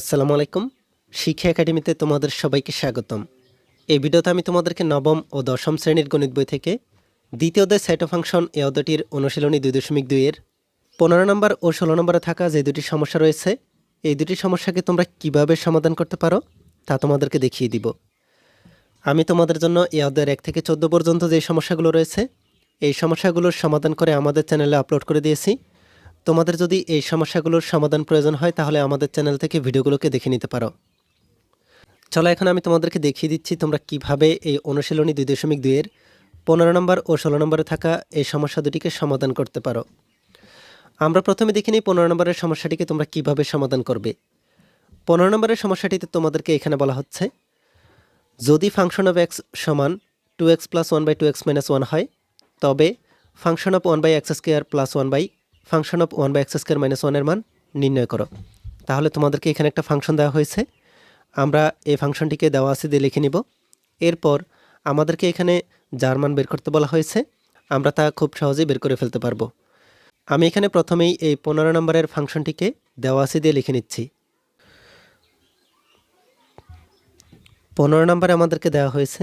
আসসালামু আলাইকুম। শিক্ষা একাডেমিতে তোমাদের সবাইকে স্বাগতম। এই ভিডিওতে আমি তোমাদেরকে নবম ও দশম শ্রেণির গণিত বই থেকে দ্বিতীয় অধ্যায় সেট ফাংশন এ অধ্যায়টির অনুশীলনী দুই দশমিক দুইয়ের পনেরো নম্বর ও ষোলো নম্বরে থাকা যে দুটি সমস্যা রয়েছে, এই দুটি সমস্যাকে তোমরা কীভাবে সমাধান করতে পারো তা তোমাদেরকে দেখিয়ে দিব। আমি তোমাদের জন্য এই অধ্যায়ের এক থেকে চোদ্দ পর্যন্ত যে সমস্যাগুলো রয়েছে, এই সমস্যাগুলোর সমাধান করে আমাদের চ্যানেলে আপলোড করে দিয়েছি। তোমাদের যদি এই সমস্যাগুলোর সমাধান প্রয়োজন হয়, তাহলে আমাদের চ্যানেল থেকে ভিডিওগুলোকে দেখে নিতে পারো। চলো, এখন আমি তোমাদেরকে দেখিয়ে দিচ্ছি তোমরা কীভাবে এই অনুশীলনী দুই দশমিক দুইয়ের পনেরো নম্বর ও ষোলো নম্বরে থাকা এই সমস্যা দুটিকে সমাধান করতে পারো। আমরা প্রথমে দেখে নিই পনেরো নম্বরের সমস্যাটিকে তোমরা কীভাবে সমাধান করবে। পনেরো নম্বরের সমস্যাটিতে তোমাদেরকে এখানে বলা হচ্ছে, যদি ফাংশন অফ এক্স সমান two x plus one by two x minus one হয়, তবে function of one by x square plus one by function of one by x square minus ওয়ানের মান নির্ণয় করো। তাহলে তোমাদেরকে এখানে একটা ফাংশন দেওয়া হয়েছে। আমরা এই ফাংশনটিকে দেওয়া আছে দিয়ে লিখে নিব। এরপর আমাদেরকে এখানে যার মান বের করতে বলা হয়েছে, আমরা তা খুব সহজেই বের করে ফেলতে পারব। আমি এখানে প্রথমেই এই পনেরো নম্বরের ফাংশনটিকে দেওয়া আছে দিয়ে লিখে নিচ্ছি। পনেরো নম্বরে আমাদেরকে দেওয়া হয়েছে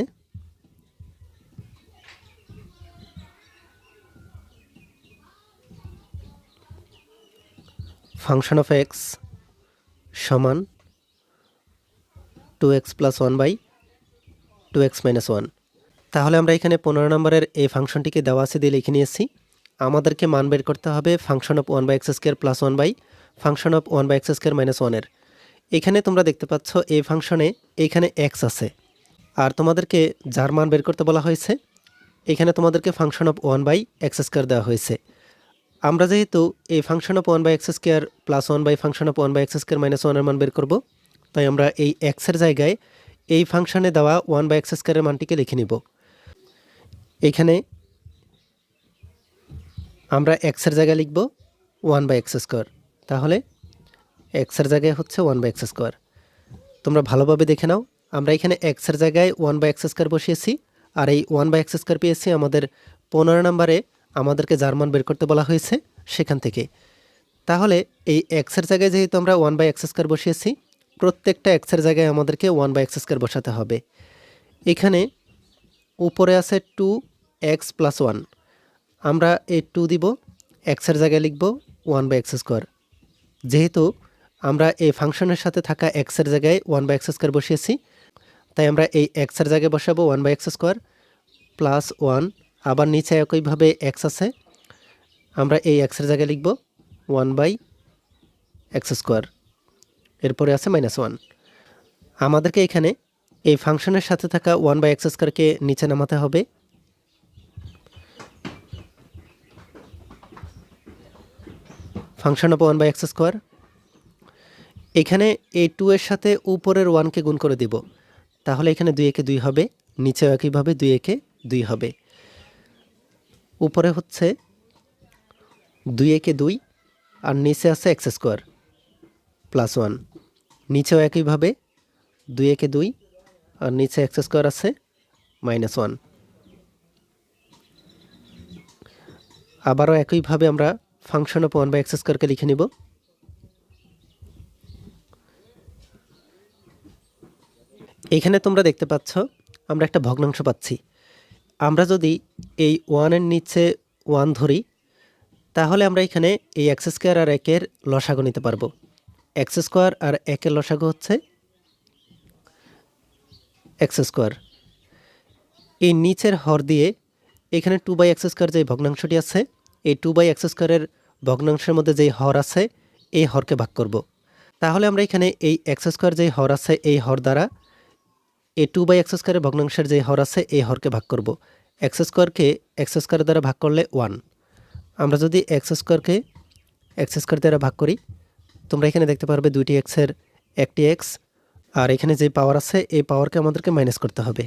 ফাংশন অফ এক্স সমান two x plus one by two x minus one. তাহলে আমরা এখানে পনেরো নম্বরের এই ফাংশনটিকে দেওয়া আছে দিয়ে লিখে নিয়েছি। আমাদেরকে মান বের করতে হবে function of one by x square plus one by function of one by x square minus ওয়ানের। এখানে তোমরা দেখতে পাচ্ছ এই ফাংশনে এখানে এক্স আছে। আর তোমাদেরকে যার মান বের করতে বলা হয়েছে, এখানে তোমাদেরকে function of one by x square দেওয়া হয়েছে। আমরা যেহেতু এই function of one by x square plus one by function of one by x square minus ওয়ানের মান বের করব, তাই আমরা এই এক্সের জায়গায় এই ফাংশনে দেওয়া ওয়ান বাই এক্স স্কোয়ারের মানটিকে লিখে নিব। এখানে আমরা এক্সের জায়গায় লিখব ওয়ান বাই এক্স স্কোয়ার তাহলে এক্সের জায়গায় হচ্ছে ওয়ান বাই এক্স স্কোয়ার তোমরা ভালোভাবে দেখে নাও, আমরা এখানে এক্সের জায়গায় ওয়ান বাই এক্স স্কোয়ার বসিয়েছি, আর এই ওয়ান বাই এক্স স্কোয়ার পেয়েছি আমাদের পনেরো নম্বরে আমাদেরকে জার্মান বের করতে বলা হয়েছে সেখান থেকে। তাহলে এই এক্সের জায়গায় যেহেতু আমরা ওয়ান বাই এক্স বসিয়েছি, প্রত্যেকটা এক্সের জায়গায় আমাদেরকে ওয়ান বাই এক্স বসাতে হবে। এখানে উপরে আছে টু এক্স প্লাস ওয়ান আমরা এই টু দিব এক্সের জায়গায় লিখব ওয়ান বাই এক্স স্কোয়ার যেহেতু আমরা এই ফাংশনের সাথে থাকা এক্সের জায়গায় ওয়ান বাই এক্স স্কোয়ার বসিয়েছি, তাই আমরা এই এক্সের জায়গায় বসাবো one by x square plus one আবার নিচে একইভাবে এক্স আছে। আমরা এই এক্সের জায়গায় লিখব ওয়ান বাই এক্স স্কোয়ার। এরপরে আছে মাইনাস ওয়ান। আমাদেরকে এখানে এই ফাংশনের সাথে থাকা ওয়ান বাই এক্স স্কোয়ারকে নিচে নামাতে হবে। Function of one by x square. এখানে এই টু এর সাথে উপরের ওয়ানকে গুণ করে দিব। তাহলে এখানে দুই একে দুই হবে, নিচেও একইভাবে দুই একে দুই হবে। উপরে হচ্ছে দুই একে দুই আর নিচে আছে এক্স স্কোয়ার প্লাস ওয়ান। নিচেও একইভাবে দুই একে দুই আর নিচে এক্স স্কোয়ার আছে মাইনাস ওয়ান। আবারও একইভাবে আমরা function of one by x স্কোয়ারকে লিখে নিব। এখানে তোমরা দেখতে পাচ্ছ, আমরা একটা ভগ্নাংশ পাচ্ছি। আমরা যদি এই ওয়ানের নিচে ওয়ান ধরি, তাহলে আমরা এখানে এই এক্স স্কোয়ার আর একের লসাগু নিতে পারব এক্স স্কোয়ার আর একের লসাগু হচ্ছে এক্স স্কোয়ার এই নিচের হর দিয়ে এখানে টু বাই এক্স স্কোয়ার যে ভগ্নাংশটি আছে, এই টু বাই এক্স স্কোয়ারের ভগ্নাংশের মধ্যে যেই হর আছে, এই হরকে ভাগ করব। তাহলে আমরা এখানে এই এক্স স্কোয়ার যেই হর আছে, এই হর দ্বারা এই টু বাই এক্স স্কোয়ারের ভগ্নাংশের যে হর আছে, এই হরকে ভাগ করব। এক্স স্কোয়ারকে এক্স স্কোয়ার দ্বারা ভাগ করলে ওয়ান আমরা যদি এক্স স্কোয়ারকে এক্স স্কোয়ার দ্বারা ভাগ করি, তোমরা এখানে দেখতে পারবে দুইটি এক্সের একটি এক্স আর এখানে যে পাওয়ার আছে, এই পাওয়ারকে আমাদেরকে মাইনাস করতে হবে।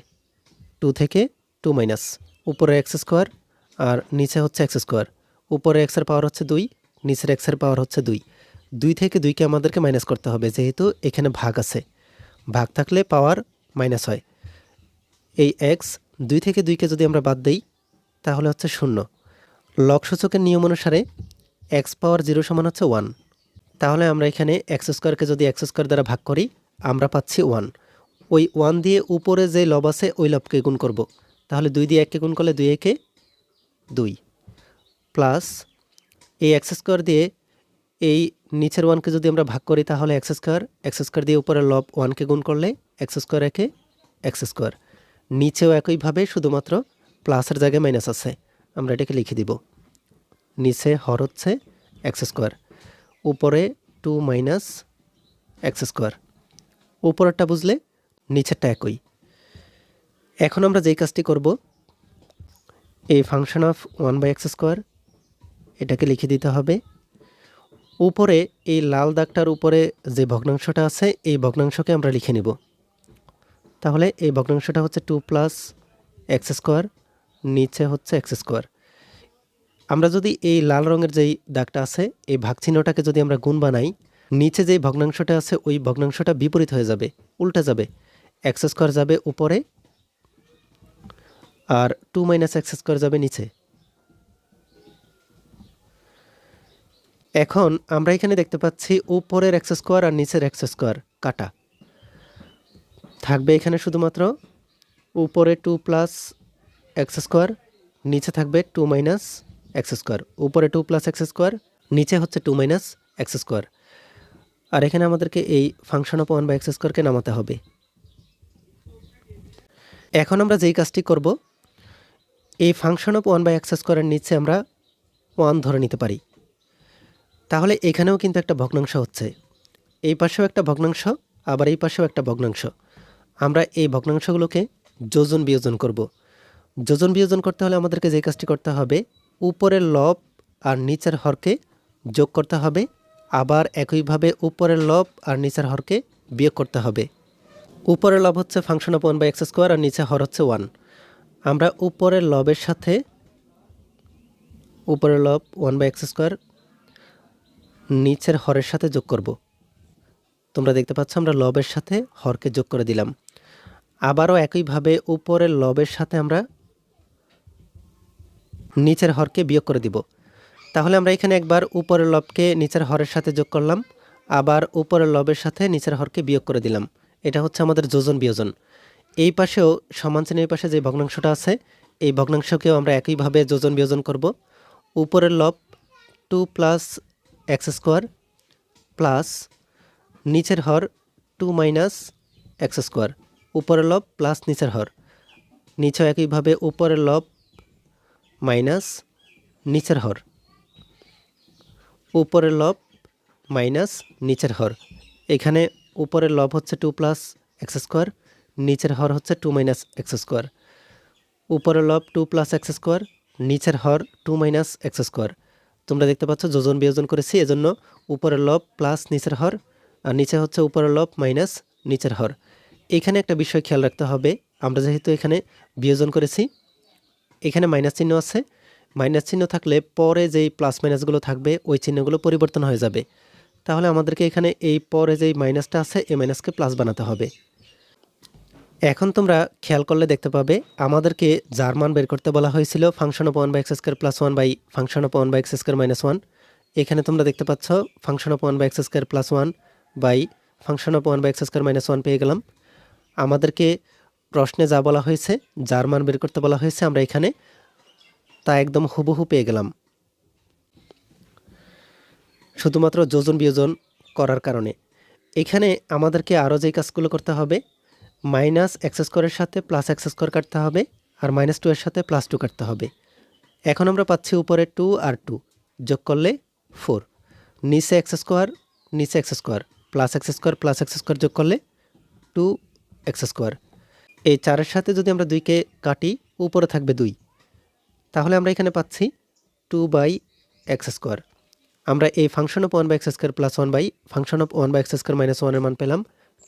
টু থেকে টু মাইনাস উপরে এক্স স্কোয়ার আর নিচে হচ্ছে এক্স স্কোয়ার উপরে এক্সের পাওয়ার হচ্ছে দুই, নিচের এক্সের পাওয়ার হচ্ছে দুই। দুই থেকে দুইকে আমাদেরকে মাইনাস করতে হবে, যেহেতু এখানে ভাগ আছে। ভাগ থাকলে পাওয়ার মাইনাস হয়। এই এক্স দুই থেকে দুইকে যদি আমরা বাদ দিই, তাহলে হচ্ছে শূন্য। লক নিয়ম অনুসারে এক্স পাওয়ার জিরো সমান হচ্ছে ওয়ান তাহলে আমরা এখানে এক্স স্কোয়ারকে যদি এক্স স্কোয়ার দ্বারা ভাগ করি, আমরা পাচ্ছি ওয়ান ওই ওয়ান দিয়ে উপরে যে লব আছে, ওই লবকে গুণ করব। তাহলে দুই দিয়ে এককে গুণ করলে দুই একে দুই। প্লাস এই এক্স স্কোয়ার দিয়ে এই নিচের ওয়ানকে যদি আমরা ভাগ করি তাহলে এক্স স্কোয়ার এক্স স্কোয়ার দিয়ে উপরে লব ওয়ানকে গুণ করলে এক্স স্কোয়ার একে এক্স স্কোয়ার নিচেও একইভাবে শুধুমাত্র প্লাসের জায়গায় মাইনাস আছে। আমরা এটাকে লিখে দিব। নিচে হর হচ্ছে এক্স স্কোয়ার উপরে টু মাইনাস এক্স স্কোয়ার উপরেরটা বুঝলে নিচেরটা একই। এখন আমরা যেই কাজটি করব, এই function of one by x square এটাকে লিখে দিতে হবে উপরে এই লাল দাগটার উপরে যে ভগ্নাংশটা আছে, এই ভগ্নাংশকে আমরা লিখে নিব। তাহলে এই ভগ্নাংশটা হচ্ছে টু প্লাস এক্স স্কোয়ার, নিচে হচ্ছে এক্স স্কোয়ার। আমরা যদি এই লাল রঙের যেই দাগটা আছে, এই ভাগ চিহ্নটাকে যদি আমরা গুণ বানাই, নিচে যেই ভগ্নাংশটা আছে, ওই ভগ্নাংশটা বিপরীত হয়ে যাবে, উল্টে যাবে। এক্স স্কোয়ার যাবে উপরে, আর টু মাইনাস এক্স স্কোয়ার যাবে নিচে। এখন আমরা এখানে দেখতে পাচ্ছি উপরের এক্স স্কোয়ার আর নিচের এক্স স্কোয়ার কাটা। থাকবে এখানে শুধুমাত্র উপরে টু প্লাস এক্স স্কোয়ার, নিচে থাকবে টু মাইনাস এক্স স্কোয়ার। উপরে টু প্লাস এক্স স্কোয়ার, নিচে হচ্ছে টু মাইনাস এক্স স্কোয়ার। আর এখানে আমাদেরকে এই function of one by x স্কোয়ারকে নামাতে হবে। এখন আমরা যেই কাজটি করব, এই function of one by x স্কোয়ারের নিচে আমরা ওয়ান ধরে নিতে পারি। তাহলে এখানেও কিন্তু একটা ভগ্নাংশ হচ্ছে। এই পাশেও একটা ভগ্নাংশ, আবার এই পাশেও একটা ভগ্নাংশ। আমরা এই ভগ্নাংশগুলোকে যোজন বিয়োজন করব। যোজন বিয়োজন করতে হলে আমাদেরকে যে কাজটি করতে হবে, উপরের লব আর নিচের হরকে যোগ করতে হবে, আবার একইভাবে উপরের লব আর নিচের হরকে বিয়োগ করতে হবে। উপরের লব হচ্ছে function of one by x square আর নিচে হর হচ্ছে ওয়ান আমরা উপরের লবের সাথে, উপরের লব ওয়ান বাই এক্স স্কোয়ার নিচের হরের সাথে যোগ করব। তোমরা দেখতে পাচ্ছ, আমরা লবের সাথে হরকে যোগ করে দিলাম। আবারও একইভাবে উপরের লবের সাথে আমরা নিচের হরকে বিয়োগ করে দিব। তাহলে আমরা এখানে একবার উপরের লবকে নিচের হরের সাথে যোগ করলাম, আবার উপরের লবের সাথে নিচের হরকে বিয়োগ করে দিলাম। এটা হচ্ছে আমাদের যোজন বিয়োজন। এই পাশেও সমান শ্রেণির পাশে যে ভগ্নাংশটা আছে, এই ভগ্নাংশকেও আমরা একইভাবে যোজন বিয়োজন করব। উপরের লব two plus x square plus নিচের হর টু মাইনাস এক্স স্কোয়ার, উপরের লব প্লাস নিচের হর। নিচেও একইভাবে উপরের লব মাইনাস নিচের হর। উপরের লব মাইনাস নিচের হর। এখানে উপরের লব হচ্ছে টু প্লাস এক্স স্কোয়ার, নিচের হর হচ্ছে টু মাইনাস এক্স স্কোয়ার। উপরের লব টু প্লাস এক্স স্কোয়ার, নিচের হর টু মাইনাস এক্স স্কোয়ার। তোমরা দেখতে পাচ্ছ যোজন বিয়োজন করেছি, এজন্য উপরের লব প্লাস নিচের হর, আর নিচে হচ্ছে উপরের লব মাইনাস নিচের হর। এখানে একটা বিষয় খেয়াল রাখতে হবে, আমরা যেহেতু এখানে বিয়োজন করেছি, এখানে মাইনাস চিহ্ন আছে। মাইনাস চিহ্ন থাকলে পরে যেই প্লাস মাইনাসগুলো থাকবে, ওই চিহ্নগুলো পরিবর্তন হয়ে যাবে। তাহলে আমাদেরকে এখানে এই পরে যেই মাইনাসটা আছে, এই মাইনাসকে প্লাস বানাতে হবে। এখন তোমরা খেয়াল করলে দেখতে পাবে, আমাদেরকে যার মান বের করতে বলা হয়েছিল function of one by x square plus one by function of one by x square minus one এখানে তোমরা দেখতে পাচ্ছ function of one by x square plus one by function of one by x square minus one পেয়ে গেলাম। আমাদেরকে প্রশ্নে যা বলা হয়েছে যার মান বের করতে বলা হয়েছে আমরা এখানে, তা একদম হুবহু পেয়ে গেলাম। শুধুমাত্র যোজন বিয়োজন করার কারণে। এখানে আমাদেরকে আরও যে কাজগুলো করতে হবে মাইনাস এক্স স্কোয়ারের সাথে প্লাস এক্স স্কোয়ার কাটতে হবে আর মাইনাস টু এর সাথে প্লাস টু কাটতে হবে। এখন আমরা পাচ্ছি উপরে টু আর টু যোগ করলে ফোর। নিচে এক্স স্কোয়ার, নিচে x square. Plus x square, plus x square যোগ করলে টু এক্স স্কোয়ার। এই চারের সাথে যদি আমরা দুইকে কাটি, উপরে থাকবে দুই। তাহলে আমরা এখানে পাচ্ছি টু বাই এক্স স্কোয়ার। আমরা এই function of one by x square plus one by, function of one by x square minus ওয়ানের মান পেলাম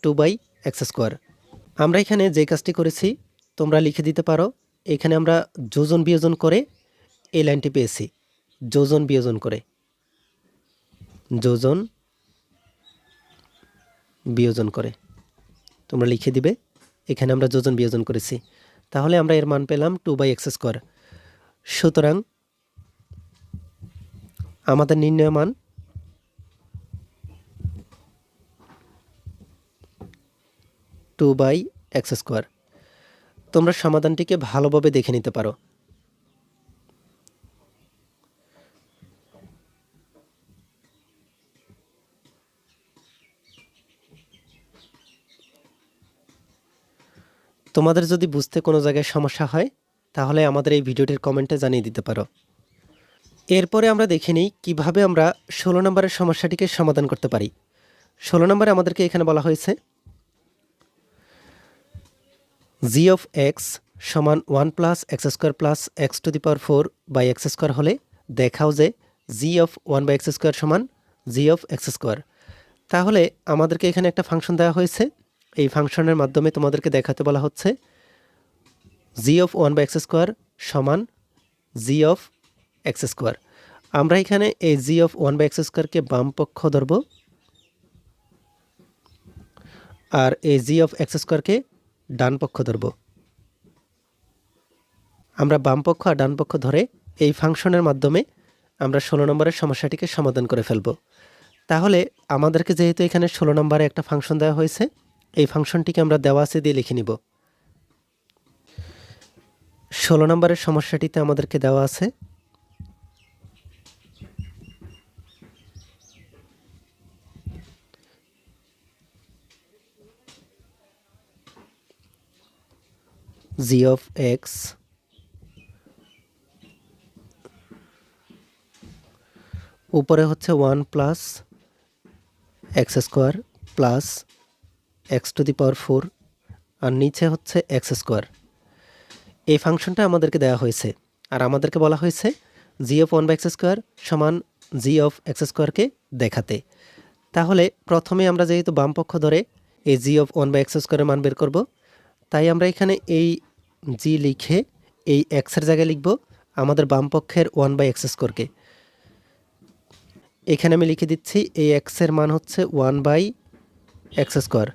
টু বাই এক্স স্কোয়ার। আমরা এখানে যে কাজটি করেছি, তোমরা লিখে দিতে পারো। এখানে আমরা যোজন বিয়োজন করে এই লাইনটি পেয়েছি। যোজন বিয়োজন করে। যোজন বিয়োজন করে। তোমরা লিখে দিবে, এখানে আমরা যোজন বিয়োজন করেছি। তাহলে আমরা এর মান পেলাম টু বাই এক্স স্কোয়ার। সুতরাং আমাদের নির্ণয় মান টু বাই এক্স স্কোয়ার। তোমরা সমাধানটিকে ভালোভাবে দেখে নিতে পারো। তোমাদের যদি বুঝতে কোনো জায়গায় সমস্যা হয়, তাহলে আমাদের এই ভিডিওটির কমেন্টে জানিয়ে দিতে পারো। এরপরে আমরা দেখে নিই কীভাবে আমরা ষোলো নম্বরের সমস্যাটিকে সমাধান করতে পারি। ষোলো নম্বরে আমাদেরকে এখানে বলা হয়েছে জি অফ এক্স সমান one plus x square plus x to the power four by x square হলে দেখাও যে G of one by x square সমান জি অফ এক্স স্কোয়ার তাহলে আমাদেরকে এখানে একটা ফাংশন দেওয়া হয়েছে। এই ফাংশনের মাধ্যমে তোমাদেরকে দেখাতে বলা হচ্ছে G of one by x square সমান জি অফ এক্স স্কোয়ার আমরা এখানে এই G of one by x স্কোয়ারকে বাম পক্ষ ধরব। আর এই জি অফ এক্স স্কোয়ারকে ডান পক্ষ ধরব। আমরা বাম পক্ষ আর ডান পক্ষ ধরে এই ফাংশনের মাধ্যমে আমরা ষোলো নম্বরের সমস্যাটিকে সমাধান করে ফেলব। তাহলে আমাদেরকে যেহেতু এখানে ষোলো নম্বরে একটা ফাংশন দেওয়া হয়েছে, এই ফাংশনটিকে আমরা দেওয়া আছে দিয়ে লিখে নিব। ষোলো নম্বরের সমস্যাটিতে আমাদেরকে দেওয়া আছে জি অফ এক্স উপরে হচ্ছে one plus x square plus x to the power four আর নিচে হচ্ছে এক্স স্কোয়ার এই ফাংশনটা আমাদেরকে দেওয়া হয়েছে। আর আমাদেরকে বলা হয়েছে G of one by x square সমান জি অফ এক্স স্কোয়ারকে দেখাতে। তাহলে প্রথমে আমরা যেহেতু বাম পক্ষ ধরে এই G of one by x স্কোয়ারের মান বের করব তাই আমরা এখানে এই জি লিখে এই এক্সের জায়গায় লিখব আমাদের বাম পক্ষের ওয়ান বাই এক্স স্কোয়ারকে। এখানে আমি লিখে দিচ্ছি এই এক্সের মান হচ্ছে ওয়ান বাই এক্স স্কোয়ার।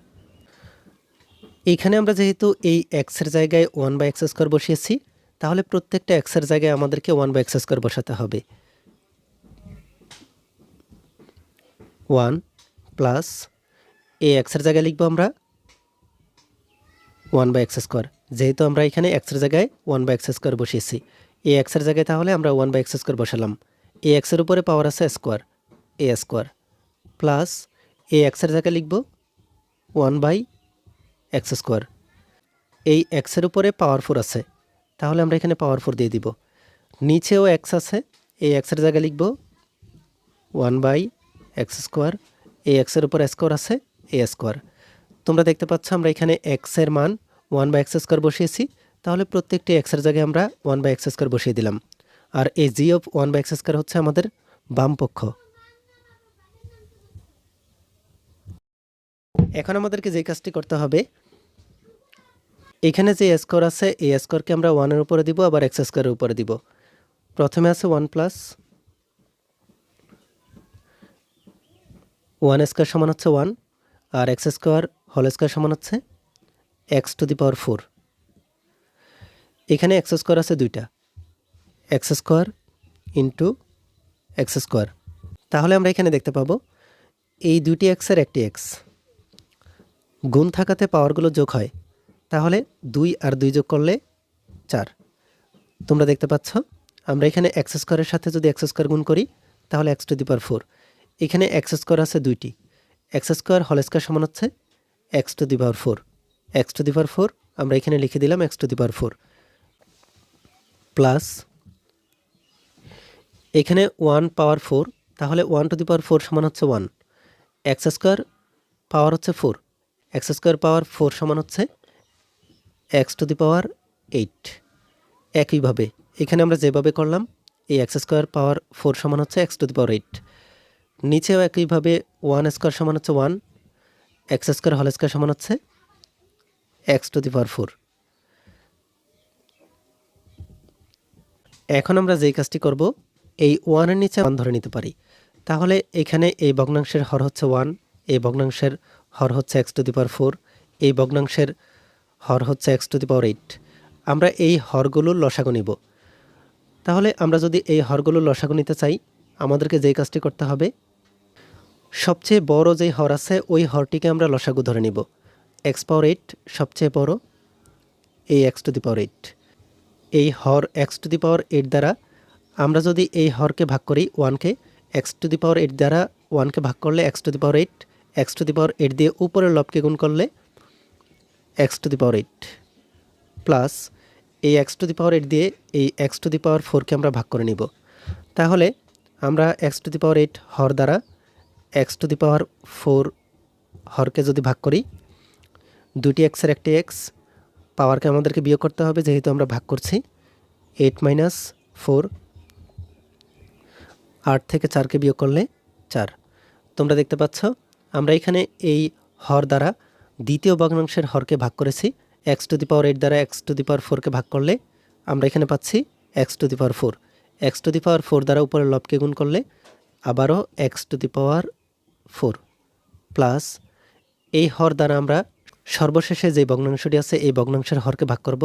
এইখানে আমরা যেহেতু এই এক্সের জায়গায় ওয়ান বাই এক্স স্কোয়ার বসিয়েছি, তাহলে প্রত্যেকটা এক্সের জায়গায় আমাদেরকে ওয়ান বাই এক্স স্কোয়ার বসাতে হবে। ওয়ান প্লাস এই এক্সের জায়গায় লিখব আমরা। ওয়ান বাই এক্স স্কোয়ার যেহেতু আমরা এখানে এক্সের জায়গায় ওয়ান বাই এক্স স্কোয়ার বসিয়েছি এ এক্সের জায়গায় তাহলে আমরা ওয়ান বাই এক্স স্কোয়ার বসালাম। এ এক্সের উপরে পাওয়ার আছে square a square plus a এক্সের জায়গায় লিখব ওয়ান বাই এক্স স্কোয়ার এই এক্সের উপরে পাওয়ার ফোর আছে, তাহলে আমরা এখানে পাওয়ার ফোর দিয়ে দিব। নিচেও এক্স আছে, এই এক্সের জায়গায় লিখব ওয়ান বাই এক্স স্কোয়ার এই এক্সের উপর স্কোয়ার আছে এ স্কোয়ার তোমরা দেখতে পাচ্ছ আমরা এখানে এক্সের মান ওয়ান বাই এক্স স্কোয়ার বসিয়েছি। তাহলে প্রত্যেকটি এক্সের জায়গায় আমরা ওয়ান বাই এক্স স্কোয়ার বসিয়ে দিলাম। আর এই G of one by x square হচ্ছে আমাদের বাম পক্ষ। এখন আমাদেরকে যে কাজটি করতে হবে, এখানে যে স্কোর আছে এই স্কোরকে আমরা ওয়ানের উপরে দিব, আবার এক্স স্কোয়ারের উপরে দিব। প্রথমে আছে ওয়ান প্লাস ওয়ান স্কোয়ার সমান হচ্ছে ওয়ান আর এক্স স্কোয়ার হোল স্কোয়ার সমান হচ্ছে x to the power four এখানে এক্স স্কোয়ার আছে দুইটা। X square into x square তাহলে আমরা এখানে দেখতে পাবো এই দুইটি এক্সের একটি এক্স গুণ থাকাতে পাওয়ারগুলো যোগ হয়, তাহলে দুই আর দুই যোগ করলে চার। তোমরা দেখতে পাচ্ছ, আমরা এখানে এক্স স্কোয়ারের সাথে যদি এক্স স্কোয়ার গুণ করি, তাহলে x to the power four এখানে এক্স স্কোয়ার আছে দুইটি। এক্স স্কোয়ার হল স্কোয়ার সমান হচ্ছে x to the power four. X to the power four, আমরা এখানে লিখে দিলাম x to the power four. Plus এখানে ওয়ান পাওয়ার ফোর, তাহলে one to the power four সমান হচ্ছে ওয়ান। এক্স স্কোয়ার পাওয়ার হচ্ছে four. X square power four সমান হচ্ছে x to the power eight. একইভাবে এখানে আমরা যেভাবে করলাম, এই এক্স স্কোয়ার পাওয়ার ফোর সমান হচ্ছে x to the power eight. নিচেও একইভাবে ওয়ান স্কোয়ার সমান হচ্ছে one x square whole square সমান হচ্ছে x to the power four. এখন আমরা যেই কাজটি করব, এই ওয়ানের নিচে ওয়ান ধরে নিতে পারি। তাহলে এখানে এই ভগ্নাংশের হর হচ্ছে ওয়ান, এই ভগ্নাংশের হর হচ্ছে x to the power four, এই ভগ্নাংশের হর হচ্ছে x to the power eight. আমরা এই হরগুলোর লসাগু নিব। তাহলে আমরা যদি এই হরগুলোর লসাগু নিতে চাই, আমাদেরকে যেই কাজটি করতে হবে সবচেয়ে বড় যেই হর আছে, ওই হরটিকে আমরা লসাগু ধরে নিব। এক্স পাওয়ার এইট সবচেয়ে বড় এই x to the power eight. এই হর x to the power eight দ্বারা আমরা যদি এই হরকে ভাগ করি ওয়ানকে, x to the power eight দ্বারা ওয়ানকে ভাগ করলে x to the power eight, x to the power eight দিয়ে উপরের লবকে গুণ করলে x to the power eight. Plus এই x to the power eight দিয়ে এই এক্স টু দি পাওয়ার ফোরকে আমরা ভাগ করে নিব। তাহলে আমরা x to the power eight হর দ্বারা x to the power four হরকে যদি ভাগ করি দুটি এক্সের একটি এক্স, পাওয়ারকে আমাদেরকে বিয়োগ করতে হবে, যেহেতু আমরা ভাগ করছি, এইট মাইনাস ফোর, আট থেকে চারকে বিয়োগ করলে চার। তোমরা দেখতে পাচ্ছ, আমরা এখানে এই হর দ্বারা দ্বিতীয় ভগ্নাংশের হরকে ভাগ করেছি, x to the power eight দ্বারা এক্স টু দি পাওয়ার ফোরকে ভাগ করলে আমরা এখানে পাচ্ছি x to the power four. X to the power four দ্বারা উপরের লবকে গুণ করলে আবারও x to the power four plus এই হর দ্বারা আমরা সর্বশেষে যে ভগ্নাংশটি আছে, এই ভগ্নাংশের হরকে ভাগ করব।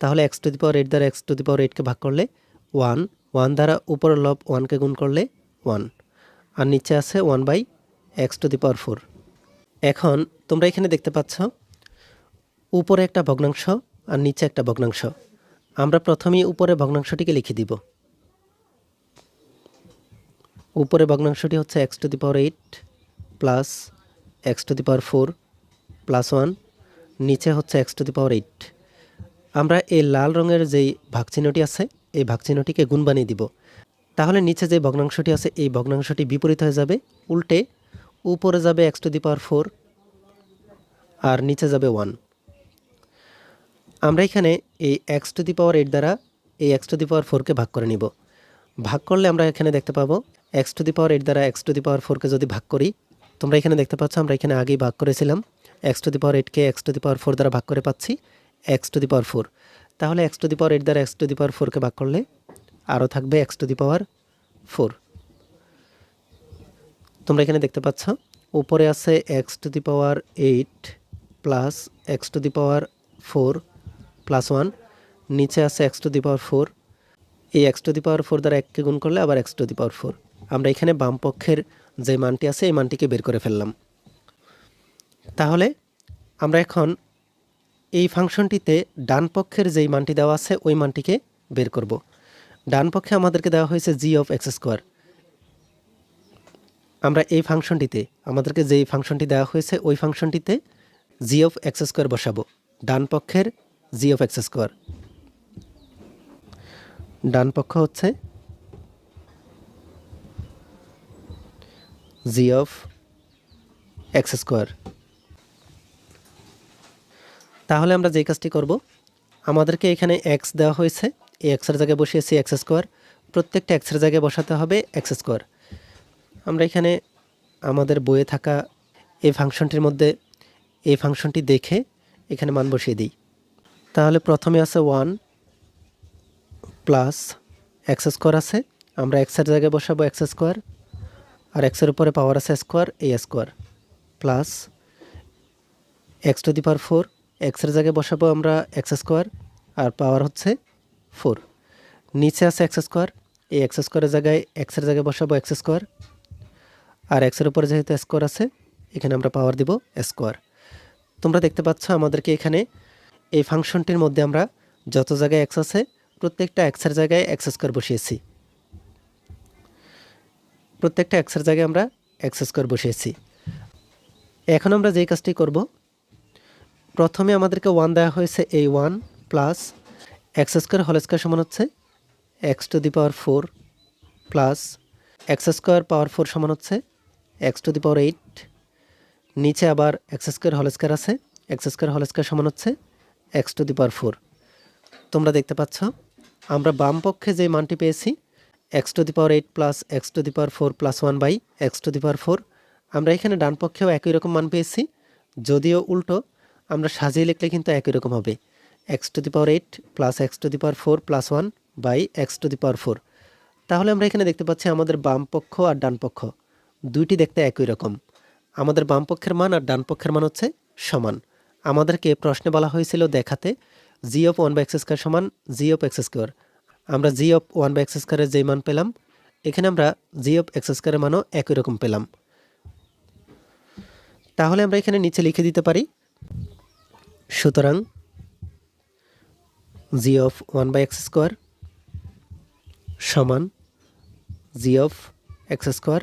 তাহলে x to the power eight দ্বারা এক্স টু দি পাওয়ার এইটকে ভাগ করলে ওয়ান ওয়ান দ্বারা উপরের লব ওয়ানকে গুণ করলে ওয়ান আর নিচে আছে one by x to the power four এখন তোমরা এখানে দেখতে পাচ্ছ, উপরে একটা ভগ্নাংশ আর নিচে একটা ভগ্নাংশ। আমরা প্রথমেই উপরে ভগ্নাংশটিকে লিখে দিব। উপরে ভগ্নাংশটি হচ্ছে x to the power eight plus x to the power four plus one নিচে হচ্ছে x to the power eight আমরা এই লাল রঙের যেই ভাগচিহ্নটি আছে, এই ভাগচিহ্নটিকে গুণ বানিয়ে দিব। তাহলে নিচে যে ভগ্নাংশটি আছে, এই ভগ্নাংশটি বিপরীত হয়ে যাবে, উল্টে উপরে যাবে x to the power four আর নিচে যাবে ওয়ান আমরা এখানে এই x to the power eight দ্বারা এই এক্স টু দি পাওয়ার ফোরকে ভাগ করে নিব। ভাগ করলে আমরা এখানে দেখতে পাবো x to the power eight দ্বারা এক্স টু দি পাওয়ার ফোরকে যদি ভাগ করি তোমরা এখানে দেখতে পাচ্ছ আমরা এখানে আগেই ভাগ করেছিলাম x to the power এইটকে x to the power four দ্বারা ভাগ করে পাচ্ছি x to the power four তাহলে x to the power eight দ্বারা এক্স টু দি পাওয়ার ফোরকে ভাগ করলে আরও থাকবে x to the power four তোমরা এখানে দেখতে পাচ্ছ উপরে আছে x to the power eight plus x to the power four plus one নিচে আছে x to the power four এই x to the power four দ্বারা এককে গুণ করলে আবার x to the power four আমরা এখানে বাম পক্ষের যে মানটি আছে, এই মানটিকে বের করে ফেললাম। তাহলে আমরা এখন এই ফাংশনটিতে ডান পক্ষের যেই মানটি দেওয়া আছে, ওই মানটিকে বের করব। ডান পক্ষে আমাদেরকে দেওয়া হয়েছে জি অফ এক্স স্কোয়ার আমরা এই ফাংশনটিতে, আমাদেরকে যেই ফাংশনটি দেওয়া হয়েছে, ওই ফাংশনটিতে জি অফ এক্স স্কোয়ার বসাবো। ডান পক্ষের জি অফ এক্স স্কোয়ার ডান পক্ষ হচ্ছে জি অফ এক্স স্কোয়ার তাহলে আমরা যে কাজটি করব, আমাদেরকে এখানে এক্স দেওয়া হয়েছে। এই এক্সের জায়গায় বসিয়েছি এক্স স্কোয়ার প্রত্যেকটা এক্সের জায়গায় বসাতে হবে এক্স স্কোয়ার আমরা এখানে আমাদের বইয়ে থাকা এই ফাংশনটির মধ্যে এই ফাংশনটি দেখে এখানে মান বসিয়ে দিই। তাহলে প্রথমে আছে ওয়ান প্লাস এক্স স্কোয়ার আছে। আমরা এক্সের জায়গায় বসাবো এক্স স্কোয়ার আর এক্সের উপরে পাওয়ার আছে স্কোয়ার এই square plus x to the power four এক্সের জায়গায় বসাবো আমরা এক্স স্কোয়ার আর পাওয়ার হচ্ছে ফোর নিচে আছে এক্স স্কোয়ার এই এক্স স্কোয়ারের জায়গায় এক্সের জায়গায় বসাবো এক্স স্কোয়ার আর এক্সের উপরে যেহেতু স্কোয়ার আছে, এখানে আমরা পাওয়ার দিব স্কোয়ার তোমরা দেখতে পাচ্ছ আমাদেরকে এখানে এই ফাংশনটির মধ্যে আমরা যত জায়গায় এক্স আছে, প্রত্যেকটা এক্সের জায়গায় এক্স স্কোয়ার বসিয়েছি। প্রত্যেকটা এক্সের জায়গায় আমরা এক্স স্কোয়ার বসিয়েছি। এখন আমরা যেই কাজটি করব, প্রথমে আমাদেরকে ওয়ান দেওয়া হয়েছে এই ওয়ান প্লাস এক্স স্কোয়ার হল স্কোয়ার সমান হচ্ছে x to the power four plus x square power four সমান হচ্ছে x to the power eight নিচে আবার এক্স স্কোয়ার হল স্কোয়ার আছে এক্স স্কোয়ার হল স্কোয়ার সমান হচ্ছে x to the power four তোমরা দেখতে পাচ্ছ, আমরা বাম পক্ষে যে মানটি পেয়েছি x to the power eight plus x to the power four plus one by x to the power four. আমরা এখানে ডান পক্ষেও একই রকম মান পেয়েছি, যদিও উল্টো। আমরা সাজিয়ে লিখলে কিন্তু একই রকম হবে। X to the power eight plus x to the power four plus one by x to the power four. তাহলে আমরা এখানে দেখতে পাচ্ছি আমাদের বাম পক্ষ আর ডান পক্ষ। দুইটি দেখতে একই রকম। আমাদের বাম পক্ষের মান আর ডান পক্ষের মান হচ্ছে সমান। আমাদেরকে প্রশ্নে বলা হয়েছিল দেখাতে g of one by x square সমান জি অফ এক্স স্কোয়ার আমরা g of one by x স্কোয়ারের যেই মান পেলাম, এখানে আমরা জি অফ এক্স স্কোয়ারের মানও একই রকম পেলাম। তাহলে আমরা এখানে নিচে লিখে দিতে পারি, সুতরাং g of one by x square সমান জি অফ এক্স স্কোয়ার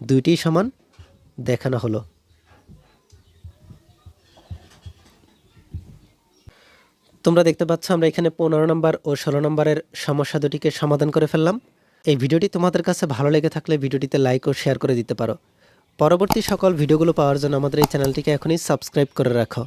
দুইটি সমান দেখানো হলো। তোমরা দেখতে পাচ্ছ, আমরা এখানে পনেরো নম্বর ও ষোলো নম্বরের সমস্যা দুটিকে সমাধান করে ফেললাম। এই ভিডিওটি তোমাদের কাছে ভালো লেগে থাকলে ভিডিওটিতে লাইক ও শেয়ার করে দিতে পারো। পরবর্তী সকল ভিডিওগুলো পাওয়ার জন্য আমাদের এই চ্যানেলটিকে এখনই সাবস্ক্রাইব করে রাখো।